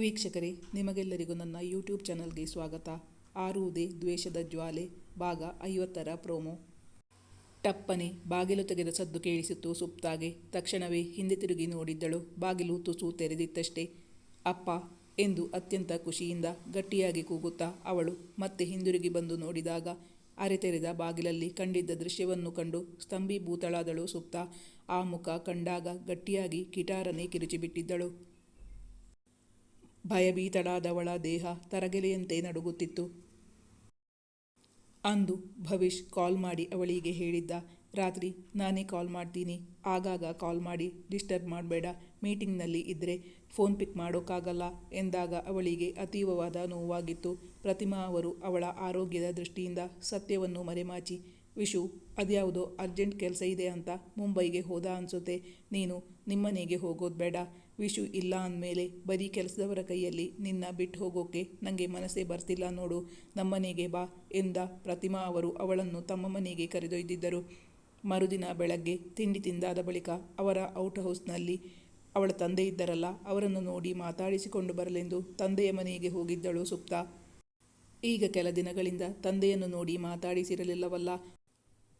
ವೀಕ್ಷಕರೇ, ನಿಮಗೆಲ್ಲರಿಗೂ ನನ್ನ ಯೂಟ್ಯೂಬ್ ಚಾನಲ್ಗೆ ಸ್ವಾಗತ. ಆರುವುದೇ ದ್ವೇಷದ ಜ್ವಾಲೆ, ಭಾಗ ಐವತ್ತರ ಪ್ರೋಮೋ ಟಪ್ಪನೆ ಬಾಗಿಲು ತೆಗೆದ ಸದ್ದು ಕೇಳಿಸಿತು ಸುಪ್ತಾಗೆ. ತಕ್ಷಣವೇ ಹಿಂದೆ ತಿರುಗಿ ನೋಡಿದ್ದಳು. ಬಾಗಿಲು ತುಸು ತೆರೆದಿತ್ತಷ್ಟೇ. ಅಪ್ಪ ಎಂದು ಅತ್ಯಂತ ಖುಷಿಯಿಂದ ಗಟ್ಟಿಯಾಗಿ ಕೂಗುತ್ತಾ ಅವಳು ಮತ್ತೆ ಹಿಂದಿರುಗಿ ಬಂದು ನೋಡಿದಾಗ ಅರೆತೆರೆದ ಬಾಗಿಲಲ್ಲಿ ಕಂಡಿದ್ದ ದೃಶ್ಯವನ್ನು ಕಂಡು ಸ್ತಂಭೀಭೂತಳಾದಳು ಸುಪ್ತ. ಆ ಮುಖ ಕಂಡಾಗ ಗಟ್ಟಿಯಾಗಿ ಕಿಟಾರನೆ ಕಿರುಚಿಬಿಟ್ಟಿದ್ದಳು. ಭಯಭೀತಳಾದವಳ ದೇಹ ತರಗೆಲೆಯಂತೆ ನಡುಗುತ್ತಿತ್ತು. ಅಂದು ಭವಿಷ್ ಕಾಲ್ ಮಾಡಿ ಅವಳಿಗೆ ಹೇಳಿದ್ದ, ರಾತ್ರಿ, ನಾನೇ ಕಾಲ್ ಮಾಡ್ತೀನಿ. ಆಗಾಗ ಕಾಲ್ ಮಾಡಿ, ಡಿಸ್ಟರ್ಬ್ ಮಾಡಬೇಡ. ಮೀಟಿಂಗ್ನಲ್ಲಿ ಇದ್ದರೆ ಫೋನ್ ಪಿಕ್ ಮಾಡೋಕ್ಕಾಗಲ್ಲ ಎಂದಾಗ ಅವಳಿಗೆ ಅತೀವವಾದ ನೋವಾಗಿತ್ತು. ಪ್ರತಿಮಾ ಅವರು ಅವಳ ಆರೋಗ್ಯದ ದೃಷ್ಟಿಯಿಂದ ಸತ್ಯವನ್ನು ಮರೆಮಾಚಿ, ವಿಶು, ಅದ್ಯಾವುದೋ ಅರ್ಜೆಂಟ್ ಕೆಲಸ ಇದೆ ಅಂತ ಮುಂಬೈಗೆ ಹೋದ ಅನ್ಸುತ್ತೆ. ನೀನು ನಿಮ್ಮನೆಗೆ ಹೋಗೋದು ಬೇಡ. ವಿಶು ಇಲ್ಲ ಅಂದಮೇಲೆ ಬರೀ ಕೆಲಸದವರ ಕೈಯಲ್ಲಿ ನಿನ್ನ ಬಿಟ್ಟು ಹೋಗೋಕೆ ನನಗೆ ಮನಸ್ಸೇ ಬರ್ತಿಲ್ಲ ನೋಡು. ನಮ್ಮನೆಗೆ ಬಾ ಎಂದ ಪ್ರತಿಮಾ ಅವರು ಅವಳನ್ನು ತಮ್ಮ ಮನೆಗೆ ಕರೆದೊಯ್ದಿದ್ದರು. ಮರುದಿನ ಬೆಳಗ್ಗೆ ತಿಂಡಿ ತಿಂದಾದ ಬಳಿಕ ಅವರ ಔಟ್ ಹೌಸ್ನಲ್ಲಿ ಅವಳ ತಂದೆ ಇದ್ದರಲ್ಲ, ಅವರನ್ನು ನೋಡಿ ಮಾತಾಡಿಸಿಕೊಂಡು ಬರಲೆಂದು ತಂದೆಯ ಮನೆಗೆ ಹೋಗಿದ್ದಳು ಸುಪ್ತ. ಈಗ ಕೆಲ ದಿನಗಳಿಂದ ತಂದೆಯನ್ನು ನೋಡಿ ಮಾತಾಡಿಸಿರಲಿಲ್ಲವಲ್ಲ.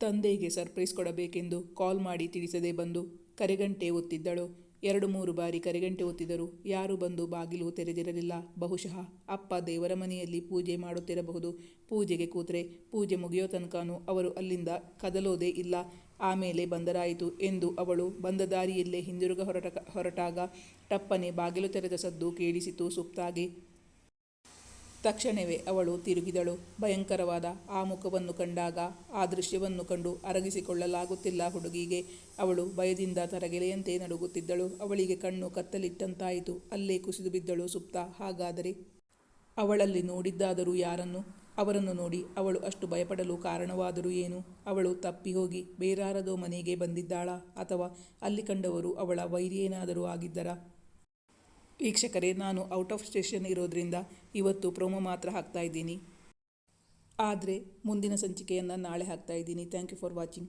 ತಂದೆಗೆ ಸರ್ಪ್ರೈಸ್ ಕೊಡಬೇಕೆಂದು ಕಾಲ್ ಮಾಡಿ ತಿಳಿಸದೆ ಬಂದು ಕರೆಗಂಟೆ ಒತ್ತಿದ್ದಳು. ಎರಡು ಮೂರು ಬಾರಿ ಕರೆಗಂಟೆ ಒತ್ತಿದರು ಯಾರು ಬಂದು ಬಾಗಿಲು ತೆರೆದಿರಲಿಲ್ಲ. ಬಹುಶಃ ಅಪ್ಪ ದೇವರ ಮನೆಯಲ್ಲಿ ಪೂಜೆ ಮಾಡುತ್ತಿರಬಹುದು. ಪೂಜೆಗೆ ಕೂತ್ರೆ ಪೂಜೆ ಮುಗಿಯೋ ತನಕನೂ ಅವರು ಅಲ್ಲಿಂದ ಕದಲೋದೇ ಇಲ್ಲ. ಆಮೇಲೆ ಬಂದರಾಯಿತು ಎಂದು ಅವಳು ಬಂದ ದಾರಿಯಲ್ಲೇ ಹಿಂದಿರುಗ ಹೊರಟ ಹೊರಟಾಗ ಟಪ್ಪನೆ ಬಾಗಿಲು ತೆರೆದ ಸದ್ದು ಕೇಳಿಸಿತು. ಸುಪ್ತಾಗಿ ತಕ್ಷಣವೇ ಅವಳು ತಿರುಗಿದಳು. ಭಯಂಕರವಾದ ಆ ಮುಖವನ್ನು ಕಂಡಾಗ ಆ ದೃಶ್ಯವನ್ನು ಕಂಡು ಅರಗಿಸಿಕೊಳ್ಳಲಾಗುತ್ತಿಲ್ಲ ಹುಡುಗಿಗೆ. ಅವಳು ಭಯದಿಂದ ತರಗೆಲೆಯಂತೆ ನಡುಗುತ್ತಿದ್ದಳು. ಅವಳಿಗೆ ಕಣ್ಣು ಕತ್ತಲಿಟ್ಟಂತಾಯಿತು. ಅಲ್ಲೇ ಕುಸಿದು ಬಿದ್ದಳು ಸುಪ್ತ. ಹಾಗಾದರೆ? ಅವಳಲ್ಲಿ ನೋಡಿದ್ದಾದರೂ ಯಾರನ್ನು? ಅವರನ್ನು ನೋಡಿ ಅವಳು ಅಷ್ಟು ಭಯಪಡಲು ಕಾರಣವಾದರೂ ಏನು? ಅವಳು ತಪ್ಪಿ ಹೋಗಿ ಬೇರಾರದೋ ಮನೆಗೆ ಬಂದಿದ್ದಾಳಾ? ಅಥವಾ ಅಲ್ಲಿ ಕಂಡವರು ಅವಳ ವೈರಿಯೇನಾದರೂ ಆಗಿದ್ದರಾ? ವೀಕ್ಷಕರೇ, ನಾನು ಔಟ್ ಆಫ್ ಸ್ಟೇಷನ್ ಇರೋದ್ರಿಂದ ಇವತ್ತು ಪ್ರೋಮೋ ಮಾತ್ರ ಹಾಕ್ತಾ ಇದ್ದೀನಿ. ಆದರೆ ಮುಂದಿನ ಸಂಚಿಕೆಯನ್ನು ನಾಳೆ ಹಾಕ್ತಾ ಇದ್ದೀನಿ. Thank you for watching.